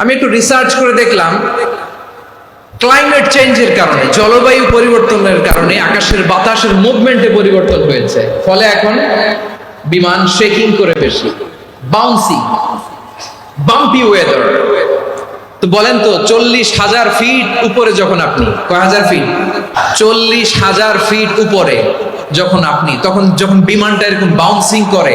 আমি একটু রিসার্চ করে দেখলাম ক্লাইমেট চেঞ্জের কারণে, জলবায়ু পরিবর্তনের কারণে আকাশের বাতাসের মুভমেন্টে পরিবর্তন হয়েছে। ফলে এখন বিমান শেকিং করে বেশি বাউন্সি বাম্পি ওয়েদার তো বলেন তো, চল্লিশ হাজার ফিট উপরে যখন আপনি, কয় হাজার ফিট চল্লিশ হাজার ফিট উপরে যখন আপনি, তখন যখন বিমানটা এরকম বাউন্সিং করে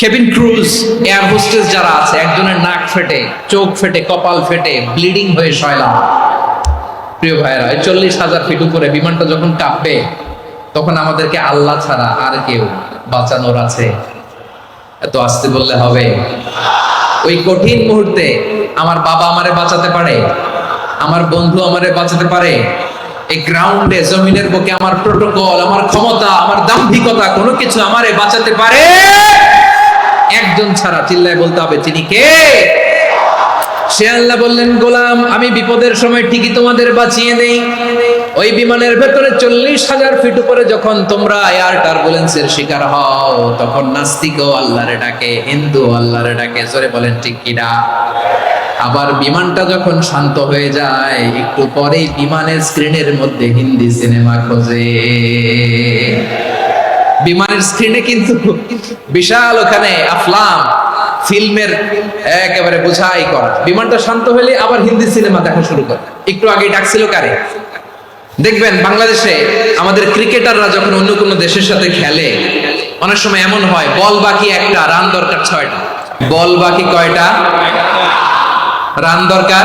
কেবিন ক্রুজ এয়ার হোস্টেস যারা আছে, একজনের নাক ফেটে, চোখ ফেটে, কপাল ফেটে ব্লিডিং হয়ে শয়লা প্রিয় ভাইরা চল্লিশ হাজার ফিট উপরে বিমানটা যখন কাঁপবে, তখন আমাদেরকে আল্লাহ ছাড়া আর কেউ বাঁচানোর আছে। এত আসতে বললে হবে। ওই কঠিন মুহূর্তে আমার বাবা আমারে বাঁচাতে পারে, আমার বন্ধু আমারে বাঁচাতে পারে। এই গ্রাউন্ডে জমিনের বুকে আমার প্রোটোকল আমার ক্ষমতা, আমার দাম্ভিকতা কোনো কিছু আমারে বাঁচাতে পারে। একজন ছাড়া চিল্লায় বলতে হবে, তিনি কে? সে আল্লাহ বললেন, গোলাম, আমি বিপদের সময় ঠিকই তোমাদের বাঁচিয়ে নেই। ওই বিমানের ভেতরে চল্লিশ হাজার ফিট উপরে যখন তোমরা এয়ার টার্বুলেন্সের শিকার হও, তখন নাস্তিক নাস্তিকও আল্লাহরে ডাকে, হিন্দু আল্লাহরে ডাকে। জোরে বলেন, ঠিক কিনা আবার বিমানটা যখন শান্ত হয়ে যায়, একটু পরেই বিমানের স্ক্রিনের মধ্যে হিন্দি সিনেমা খোঁজে। বিমানের স্ক্রিনে কিন্তু বিশাল ওখানে আফলাম ফিল্মের একেবারে বোঝাই করা বিমানটা শান্ত হলে আবার হিন্দি সিনেমা দেখা শুরু করে। একটু আগে ডাকছিল কারে? দেখবেন বাংলাদেশে আমাদের ক্রিকেটাররা যখন অন্য কোনো দেশের সাথে খেলে, অনেক সময় এমন হয়, বল বাকি একটা, রান দরকার ছয়টা। বল বাকি কয়টা? রান দরকার?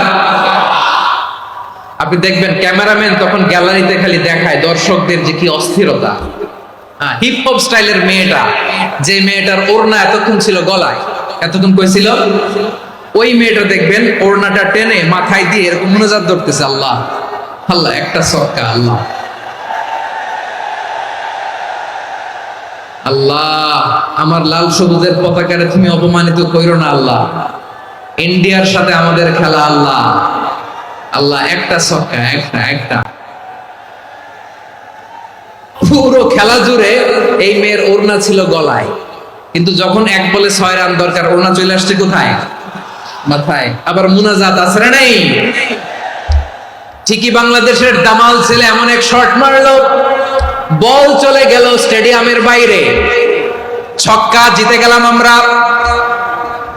আপনি দেখবেন ক্যামেরাম্যান তখন গ্যালারিতে খালি দেখায় দর্শকদের যে কি অস্থিরতা। হিপ হপ স্টাইলের মেয়েটা, যে মেয়েটার ওড়না এতক্ষণ ছিল গলায়, এতক্ষণ ওই মেয়েটা দেখবেন ওড়নাটা টেনে মাথায় দিয়ে এরকম ধরতেছে, আল্লাহ আল্লাহ, একটা সক্কা আল্লাহ। আল্লাহ, আমার লাল সবুজের পতাকারে তুমি অপমানিত করো না, আল্লাহ। ইন্ডিয়ার সাথে আমাদের খেলা, আল্লাহ। আল্লাহ, একটা সক্কা একটা একটা। পুরো খেলা জুড়ে এই মেয়ের ওড়না ছিল গলায়। কিন্তু যখন এক বলে ছয় রান দরকার, ওড়না চলে আসছে কোথায়? মাথায়। আবার মুনাজাত না নেই? ঠিকই বাংলাদেশের দামাল ছেলে এমন এক শট মারলো। বল চলে গেল স্টেডিয়ামের বাইরে। ছক্কা, জিতে গেলাম আমরা।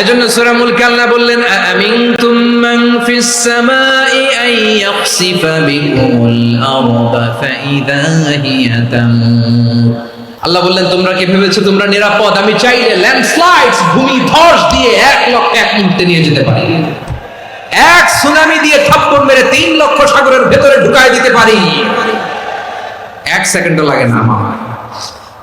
এজন্য সূরা মুলক বললেন, আমিনতুম মান ফিস সামাই আন ইয়াখসিফা আরদা ফাইদা হিয়া আল্লাহ বললেন, তোমরা কি ভেবেছো তোমরা নিরাপদ? আমি চাইলে ল্যান্ডস্লাইডস ভূমি ধস দিয়ে এক লক্ষ এক মুহূর্তে নিয়ে যেতে পারি। এক সুনামি দিয়ে থাপ্পড় মেরে তিন লক্ষ সাগরের ভেতরে ঢুকায় দিতে পারি। এক সেকেন্ডও লাগে না আমার।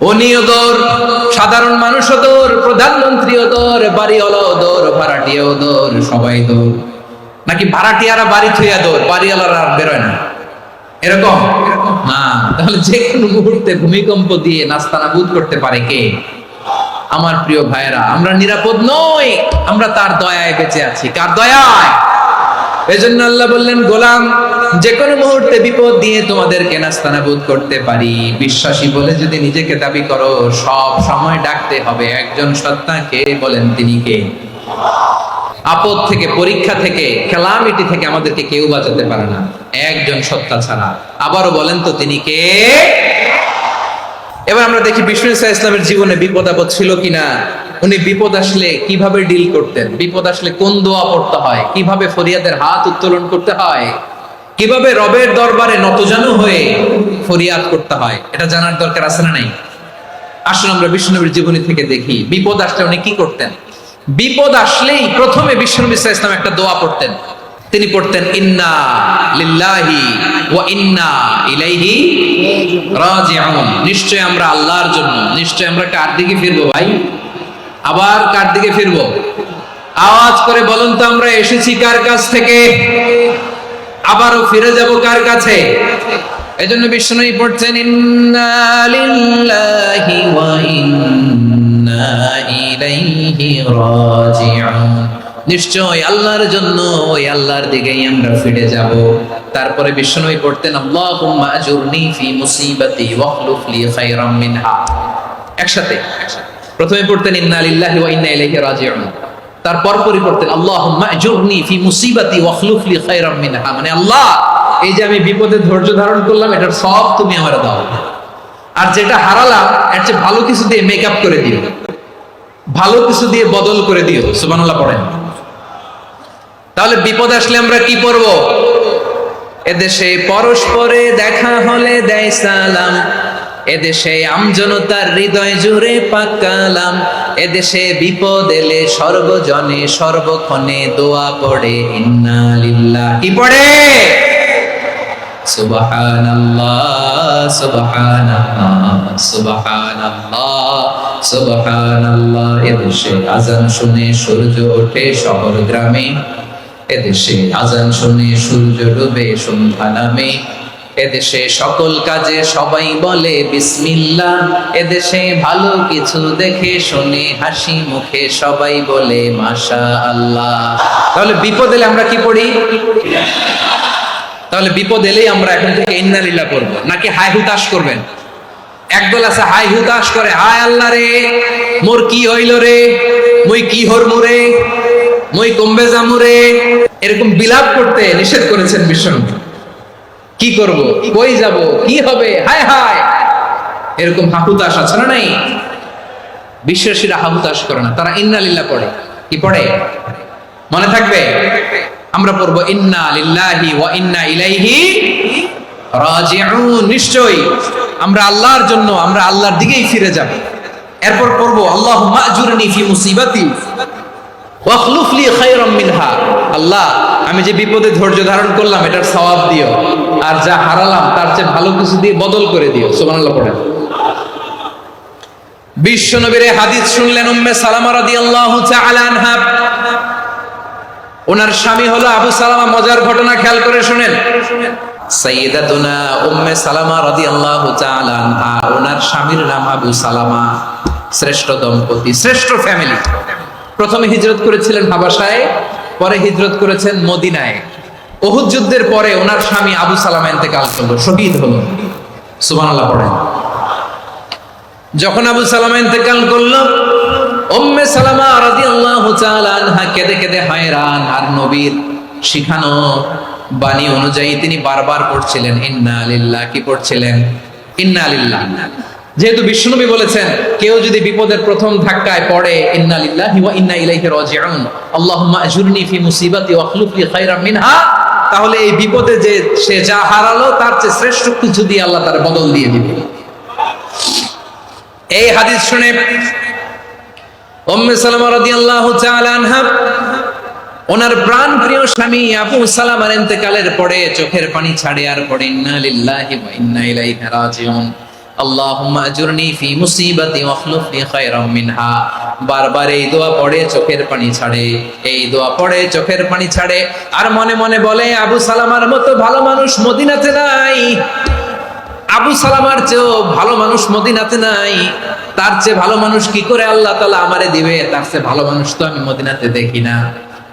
উনিও দৌড় সাধারণ মানুষও প্রধানমন্ত্রীও বাড়িওয়ালাও ভাড়াটিয়াও সবাই নাকি ভাড়াটিয়ারা বাড়ি বাড়িওয়ালারা আর বেরোয় না? এরকম? না, তাহলে যে কোনো মুহূর্তে ভূমিকম্প দিয়ে নাস্তানাবুদ করতে পারে কে? আমার প্রিয় ভাইয়েরা, আমরা নিরাপদ নই, আমরা তার দয়ায় বেঁচে আছি। কার দয়ায়? এজন্য আল্লাহ বললেন, গোলাম যে কোনো মুহূর্তে বিপদ দিয়ে তোমাদেরকে নাস্তানাবুদ করতে পারি। বিশ্বাসী বলে যদি নিজেকে দাবি করো, সব সময় ডাকতে হবে। একজন সত্তাকে বলেন তিনি কে? আপদ থেকে, পরীক্ষা থেকে, খেলামিটি থেকে আমাদেরকে কেউ বাঁচাতে পারে না। একজন সত্তা ছাড়া। আবারও বলেন তো তিনি কে? এবার আমরা দেখি বিষ্ণু ইসলামের জীবনে বিপদ আপদ ছিল কিনা। উনি বিপদ আসলে কীভাবে ডিল করতেন? বিপদ আসলে কোন দোয়া পড়তে হয়? কীভাবে ফরিয়াদের হাত উত্তোলন করতে হয়? কীভাবে রবের দরবারে নতজানু হয়ে ফরিয়াদ করতে হয়? এটা জানার দরকার আছে না নাই? আসলে আমরা বিষ্ণুনবীর জীবনী থেকে দেখি, বিপদ আসলে উনি কি করতেন? বিপদ আসলেই প্রথমে বিষ্ণুনবী ইসা ইসলাম একটা দোয়া পড়তেন। তিনি পড়তেন, ইন্না লিল্লাহি ওয়া ইন্না ইলাইহি রাজিউন। নিশ্চয় আমরা আল্লাহর জন্য নিশ্চয় আমরা কার দিকে ফিরবো ভাই? আবার কার দিকে ফিরবো? আওয়াজ করে বলুন তো আমরা এসেছি কার কাছ থেকে? আবারও ফিরে যাব কার কাছে? এজন্য বিষ্ণুই পড়ছেন, ইন্না লিল্লাহি ওয়া ইন্না ইলাইহি রাজিউন। নিশ্চয় আল্লাহর জন্য ওই আল্লাহর দিকেই আমরা ফিরে যাব। তারপরে বিষ্ণুই পড়তেন, আল্লাহুম্মা আজুরনি ফি মুসিবাতি ওয়াখলুফ লি খায়রাম মিনহা। একসাথে। একসাথে প্রথমে পড়তেন, ইন্না লিল্লাহি ওয়া ইন্না ইলাইহি রাজিউন। তারপর পরই পড়তেন, আল্লাহুম্মা আজুরনি ফি মুসিবাতি ওয়া ওয়াখলুফ লি খায়রাম মিনহা। মানে আল্লাহ, এই যে আমি বিপদে ধৈর্য ধারণ করলাম, এটার সব তুমি আমার দাও। আর যেটা হারালাম, এর চেয়ে ভালো কিছু দিয়ে মেকআপ করে দিও। ভালো কিছু দিয়ে বদল করে দিও, সুবহানাল্লাহ পড়েন। তাহলে বিপদ আসলে আমরা কি করব এদেশে পরস্পরে দেখা হলে দেয় সালাম। এদেশে আমজনতার হৃদয় জুড়ে পাকালাম এদেশে বিপদ এলে সর্বজনে সর্বক্ষণে দোয়া পড়ে, ইন্না লিল্লাহ। কি পড়ে? সুবহানাল্লাহ সুবহানাল্লাহ এদেশে আজান শুনে সূর্য গ্রামে। এদেশে আজান শুনে সূর্য ডুবে নামে। এদেশে সকল কাজে সবাই বলে বিসমিল্লাহ। এদেশে ভালো কিছু দেখে শুনে হাসি মুখে সবাই বলে মাশা আল্লাহ তাহলে বিপদ এলে আমরা কি পড়ি? তাহলে বিপদ এলেই আমরা এখন থেকে ইন্নালিল্লাহ করব নাকি হাই হুতাশ করবেন? একদল আছে হাই হুতাশ করে, হায় আল্লাহ রে, মোর কি হইল রে, মই কি হরমু রে, মই কমবে জামু রে। এরকম বিলাপ করতে নিষেধ করেছেন বিশ্বনবী। কি করব? কই যাব? কি হবে? হায় হায়! এরকম হাহুতাশ আছে না নাই? বিশ্বাসীরা হাহুতাশ করে না। তারা ইন্নালিল্লাহ পড়ে। কি পড়ে? মনে থাকবে? আমরা পড়ব ইন্না লিল্লাহি ওয়া ইন্না ইলাইহি রাজিউন। নিশ্চয়ই আমরা আল্লাহর জন্য, আমরা আল্লাহর দিকেই ফিরে যাব। এরপর পড়ব আল্লাহ মাজুরনি ফি মুসিবাতি ওয়াখলুফ লি খায়রাম মিনহা। আল্লাহ, আমি যে বিপদে ধৈর্য ধারণ করলাম, এটার সওয়াব দিও। আর যা হারালাম, তার চেয়ে ভালো কিছু দিয়ে বদল করে দিও। সুবহানাল্লাহ পড়েন। বিশ্ব নবীর হাদিস শুনলেন উম্মে সালামা রাদিয়াল্লাহু তাআলা আনহা। ওনার স্বামী হলো আবু সালামা, মজার ঘটনা খেয়াল করে শুনেন। সাইয়্যিদাতুনা উম্মে সালামা রাদিয়াল্লাহু তাআলা আনহা। ওনার স্বামীর নাম আবু সালামা। শ্রেষ্ঠ দম্পতি, শ্রেষ্ঠ ফ্যামিলি প্রথমে হিজরত করেছিলেন হাবাসায় পরে হিজরত করেছেন মদিনায়। ওহুদ যুদ্ধের পরে ওনার স্বামী আবু সালামা ইন্তেকাল করল শহীদ হলো। সুবহানাল্লাহ পড়েন। যখন আবু সালামা ইন্তেকাল করল, উম্মে সালামা রাদিয়াল্লাহু তাআলা আনহা কেঁদে হায়রান, আর নবীর শিখানো বাণী অনুযায়ী তিনি বারবার পড়ছিলেন, ইন্না লিল্লাহ কি পড়ছিলেন? ইন্না যেহেতু বিষ্ণুনবী বলেছেন, কেউ যদি বিপদের প্রথম ধাক্কায় পড়ে, ইন্না লিল্লাহি ইন্না ইলাইহি রাজিউন আল্লাহুম্মা আজুরনি ফি মুসিবাতি লি খায়রাম মিনহা তাহলে এই বিপদে যে সে যা হারালো, তার চেয়ে শ্রেষ্ঠ কিছু দিয়ে আল্লাহ তার বদল দিয়ে দিবে। এই হাদিস শুনে উম্মে ওনার প্রাণ প্রিয় স্বামী আবু সালামার পরে চোখের পানি ছাড়ে আর পড়ে আল্লাহুম্মা আজুরনি ফি মুসিবাতি ওয়াখলুফ লি খায়রাম মিনহা। বারবার এই দোয়া পড়ে চোখের পানি ছাড়ে, এই দোয়া পড়ে চোখের পানি ছাড়ে। আর মনে মনে বলে, আবু সালামার মতো ভালো মানুষ মদিনাতে নাই। আবু সালামার চেয়েও ভালো মানুষ মদিনাতে নাই। তার চেয়ে ভালো মানুষ কি করে আল্লাহ তালা আমারে দিবে? তার চেয়ে ভালো মানুষ তো আমি মদিনাতে দেখি না।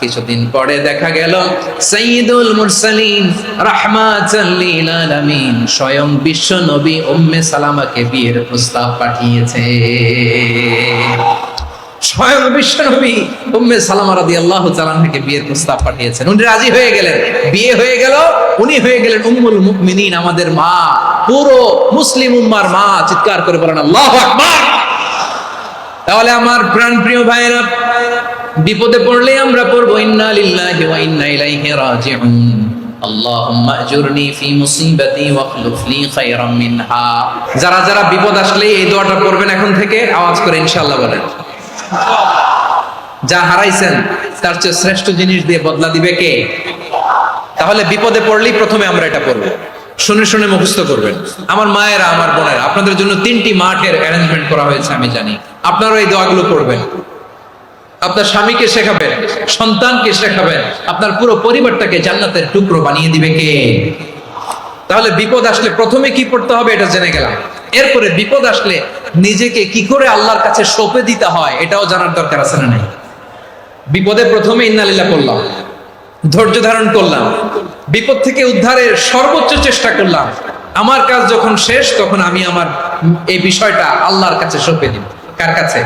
কিছুদিন পরে দেখা গেল সাইয়্যিদুল মুরসালিন রাহমাতাল আলামিন স্বয়ং বিশ্ব নবী উম্মে সালামাকে বিয়ের প্রস্তাব পাঠিয়েছে। স্বয়ং বিশ্ব নবী উম্মে সালামা রাদিয়াল্লাহু বিয়ের প্রস্তাব পাঠিয়েছেন। উনি রাজি হয়ে গেলেন। বিয়ে হয়ে গেল, উনি হয়ে গেলেন উম্মুল মুমিনিন, আমাদের মা, পুরো মুসলিম উম্মার মা, চিৎকার করে বলেন, আল্লাহু আকবার! তাহলে আমার প্রাণ প্রিয় ভাইরা বিপদে পড়লে আমরা পড়ব, ইন্না লিল্লাহি ওয়া ইন্না ইলাইহি রাজিউন। আল্লাহুম্মা আজুরনি ফি মুসিবাতি লি খায়রাম মিনহা। যারা যারা বিপদ আসলে এই দোয়াটা পড়বেন এখন থেকে, আওয়াজ করে ইনশাআল্লাহ বলেন। যা হারাইছেন, তার চেয়ে শ্রেষ্ঠ জিনিস দিয়ে বদলা দিবে কে? তাহলে বিপদে পড়লেই প্রথমে আমরা এটা পড়ব। শুনে শুনে মুখস্থ করবেন। আমার মায়েরা, আমার বোনেরা, আপনাদের জন্য তিনটি মাঠের অ্যারেঞ্জমেন্ট করা হয়েছে, আমি জানি। আপনারা এই দোয়াগুলো পড়বেন। আপনার স্বামীকে শেখাবেন, সন্তানকে শেখাবেন, আপনার পুরো পরিবারটাকে জান্নাতের টুকরো বানিয়ে দিবে কে? তাহলে বিপদ আসলে প্রথমে কি পড়তে হবে এটা জেনে গেলাম। এরপরে বিপদ আসলে নিজেকে কি করে আল্লাহর কাছে সঁপে দিতে হয় এটাও জানার দরকার আছে না নাই? বিপদে প্রথমে ইন্নালিল্লাহ করলাম ধৈর্য ধারণ করলাম, বিপদ থেকে উদ্ধারের সর্বোচ্চ চেষ্টা করলাম। আমার কাজ যখন শেষ, তখন আমি আমার এই বিষয়টা আল্লাহর কাছে সঁপে দিব। কার কাছে?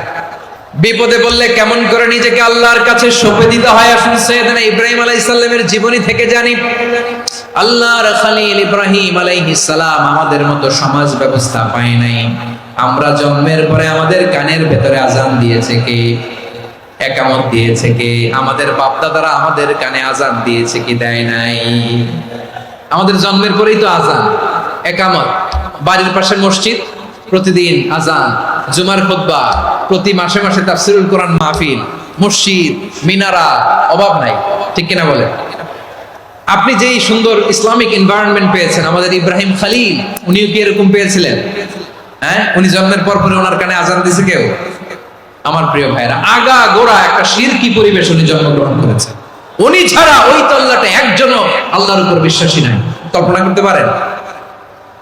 বিপদে বললে কেমন করে নিজেকে আল্লাহর কাছে সঁপে দিতে হয়? আসুন সৈয়দনা ইব্রাহিম আলাইহিস সালামের জীবনী থেকে জানি। আল্লাহর খালিল ইব্রাহিম আলাইহিস সালাম আমাদের মতো সমাজ ব্যবস্থা পায় নাই। আমরা জন্মের পরে আমাদের কানের ভেতরে আজান দিয়েছে কে? একামত দিয়েছে কে? আমাদের বাপদাদারা আমাদের কানে আজান দিয়েছে কি দেয় নাই? আমাদের জন্মের পরেই তো আজান, একামত। বাড়ির পাশে মসজিদ প্রতিদিন আজান, জুমার খুতবা, প্রতি মাসে মাসে তাফসিরুল কোরআন মাহফিল, মসজিদ, মিনারা, অভাব নাই। ঠিক কিনা বলে আপনি যেই সুন্দর ইসলামিক এনভায়রনমেন্ট পেয়েছেন, আমাদের ইব্রাহিম খালিল, উনিও কি এরকম পেয়েছিলেন? হ্যাঁ? উনি জন্মের পর পরে ওনার কানে আজান দিছে কেউ? আমার প্রিয় ভাইরা আগা গোড়া একটা শিরকি পরিবেশ উনি জন্মগ্রহণ করেছেন। উনি ছাড়া ওই তল্লাটে একজনও আল্লাহর উপর বিশ্বাসী নাই। কল্পনা করতে পারেন?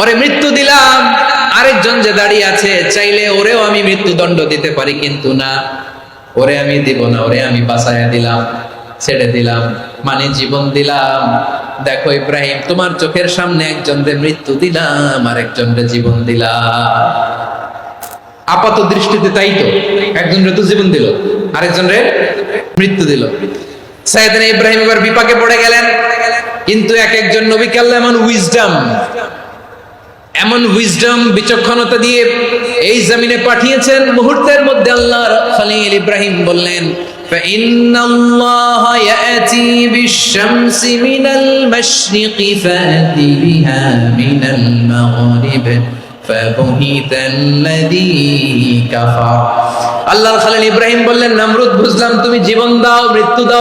ওরে মৃত্যু দিলাম। আরেকজন যে দাঁড়িয়ে আছে, চাইলে ওরেও আমি মৃত্যুদণ্ড দিতে পারি, কিন্তু না। ওরে আমি দিব না, ওরে আমি বাঁচাইয়া দিলাম, ছেড়ে দিলাম মানে জীবন দিলাম। দেখো ইব্রাহিম, তোমার চোখের সামনে একজনরে মৃত্যু দিলাম আর আরেকজনরে জীবন দিলাম। আপাত দৃষ্টিতে তাই তো, একজনরে তো জীবন দিল, আরেকজনরে মৃত্যু দিল। সাইয়েদনা ইব্রাহিম এবার বিপাকে পড়ে গেলেন, কিন্তু এক একজন নবীকে আল্লাহ এমন উইজডম এমন উইজডম বিচক্ষণতা দিয়ে এই জমিনে পাঠিয়েছেন মুহূর্তের মধ্যে আল্লাহর খলিল ইব্রাহিম বললেন فإن الله يأتي بالشمس من المشرق فأت بها من المغرب فبهت الذي كفر আল্লাহর খালিল ইব্রাহিম বললেন নমরুদ বুঝলাম তুমি জীবন দাও মৃত্যু দাও